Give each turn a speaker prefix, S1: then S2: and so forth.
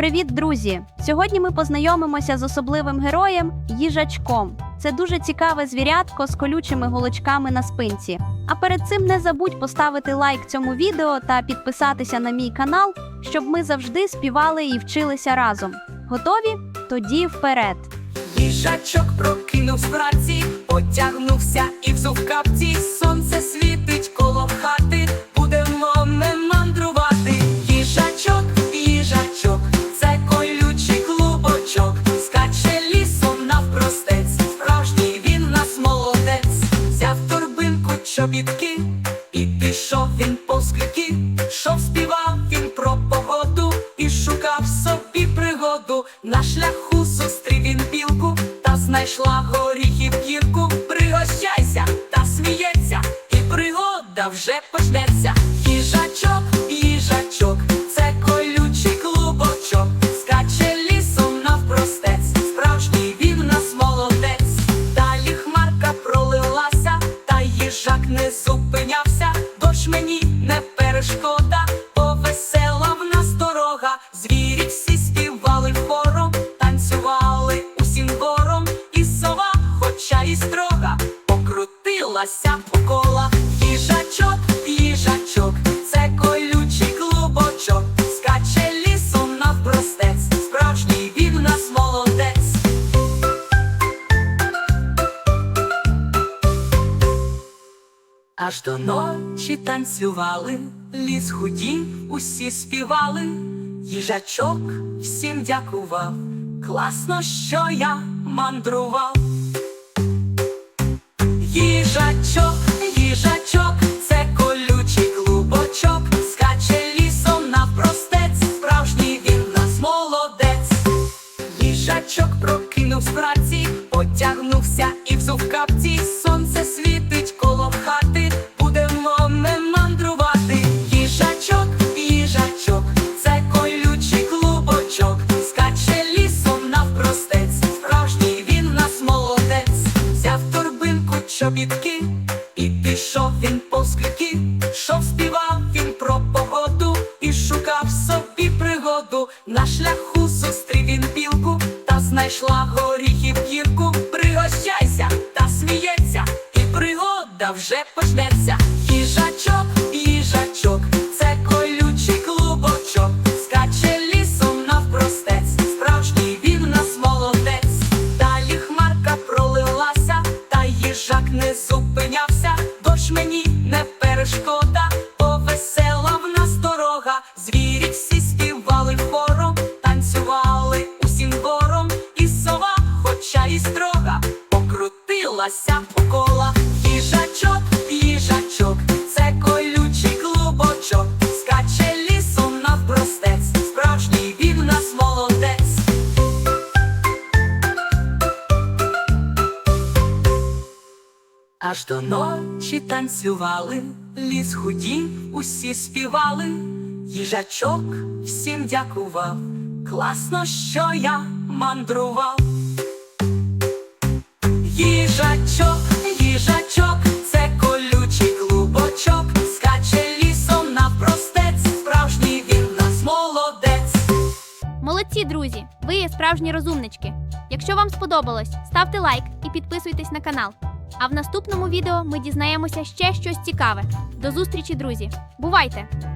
S1: Привіт, друзі! Сьогодні ми познайомимося з особливим героєм їжачком. Це дуже цікаве звірятко з колючими голочками на спинці. А перед цим не забудь поставити лайк цьому відео та підписатися на мій канал, щоб ми завжди співали і вчилися разом. Готові? Тоді вперед!
S2: Їжачок прокинувся вранці, потягнувся і взув капці. Чобітки, і пішов він по скрики. Шов співав він про погоду і шукав собі пригоду. На шляху зустрів він білку та знайшла горіхів гірку. Пригощайся та сміється, і пригода вже почнеться. Не зупинявся. Дощ мені не перешкода, повесела в нас дорога. Звірі всі співали хором, танцювали усім гором, і сова, хоча і строга, покрутилася Аж до ночі танцювали, ліс худів, усі співали, їжачок всім дякував, класно, що я мандрував. Їжачок, їжачок, це колючий клубочок, скаче лісом навпростець, справжній він нас молодець. Їжачок прокинувся вранці, потягнувся і взув капці. Сонце світить чобітки, і пішов він по скрики. Шов співав він про погоду і шукав собі пригоду. На шляху зустрів він білку та знайшла горіхів гірку. Пригощайся та сміється, і пригода вже почнеться. Не зупинявся. Дощ мені не перешкода, повесела в нас дорога. Звірі всі співали хором, танцювали усім гором, і сова, хоча і строга, покрутилася по кола, їжачок, Аж до ночі танцювали, ліс худів, усі співали, їжачок всім дякував, класно, що я мандрував. Їжачок, їжачок, це колючий клубочок, скаче лісом навпростець, справжній він нас молодець.
S3: Молодці, друзі! Ви є справжні розумнички. Якщо вам сподобалось, ставте лайк і підписуйтесь на канал. А в наступному відео ми дізнаємося ще щось цікаве. До зустрічі, друзі! Бувайте!